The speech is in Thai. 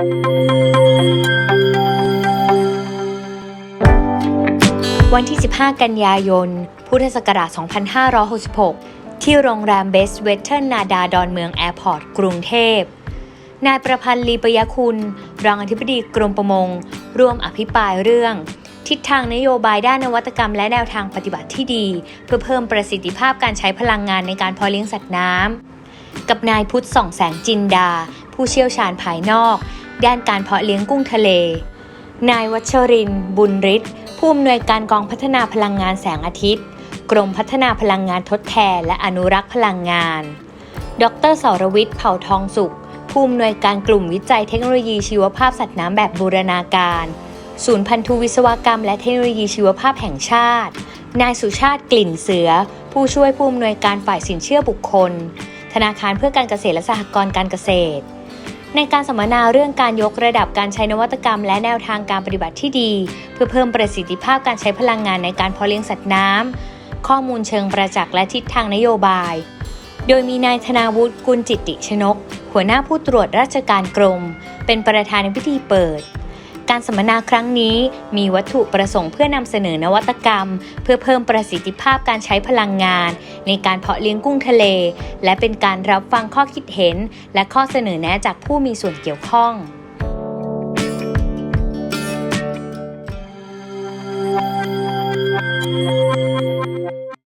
วันที่ 15 กันยายน พุทธศักราช 2566 ที่โรงแรมเบสเวสเทิร์นนาดาดอนเมืองแอร์พอร์ตกรุงเทพ นายประพันธ์ลีปยคุณ รองอธิบดีกรมประมง ร่วมอภิปรายเรื่อง ทิศทางนโยบายด้านนวัตกรรมและแนวทางปฏิบัติที่ดี เพื่อเพิ่มประสิทธิภาพการใช้พลังงานในการเพาะเลี้ยงสัตว์น้ำกับนายพุทธส่องแสงจินดา ผู้เชี่ยวชาญภายนอก ด้านการเพาะเลี้ยงกุ้งทะเล นายวัชรินทร์บุญฤทธิ์ผู้อำนวยการกองพัฒนาพลังงานแสงอาทิตย์ กรมพัฒนาพลังงานทดแทน และอนุรักษ์พลังงาน ดรสรวิทย์เผ่าทองสุข ผู้อำนวยการกลุ่มวิจัยเทคโนโลยีชีวภาพสัตว์น้ำแบบบูรณาการ ศูนย์พันธุวิศวกรรม และเทคโนโลยีชีวภาพแห่งชาติ นายสุชาติกลิ่นเสือ ผู้ช่วยผู้อำนวยการฝ่ายสินเชื่อบุคคล ธนาคารเพื่อการเกษตรและสหกรณ์การเกษตร ในการสัมมนาเรื่องการยกระดับการใช้นวัตกรรม และแนวทางการปฏิบัติที่ดี เพื่อเพิ่มประสิทธิภาพการใช้พลังงานในการเพาะเลี้ยงสัตว์น้ำข้อมูลเชิงประจักษ์และทิศทางนโยบาย โดยมีนายธนาวุฒิกุลจิตติชนก หัวหน้าผู้ตรวจราชการกรม เป็นประธานในพิธีเปิด การสัมมนาครั้งนี้มีวัตถุประสงค์เพื่อนำเสนอนวัตกรรม เพื่อเพิ่มประสิทธิภาพการใช้พลังงาน ในการเพาะเลี้ยงกุ้งทะเล และเป็นการรับฟังข้อคิดเห็น และข้อเสนอแนะจากผู้มีส่วนเกี่ยวข้อง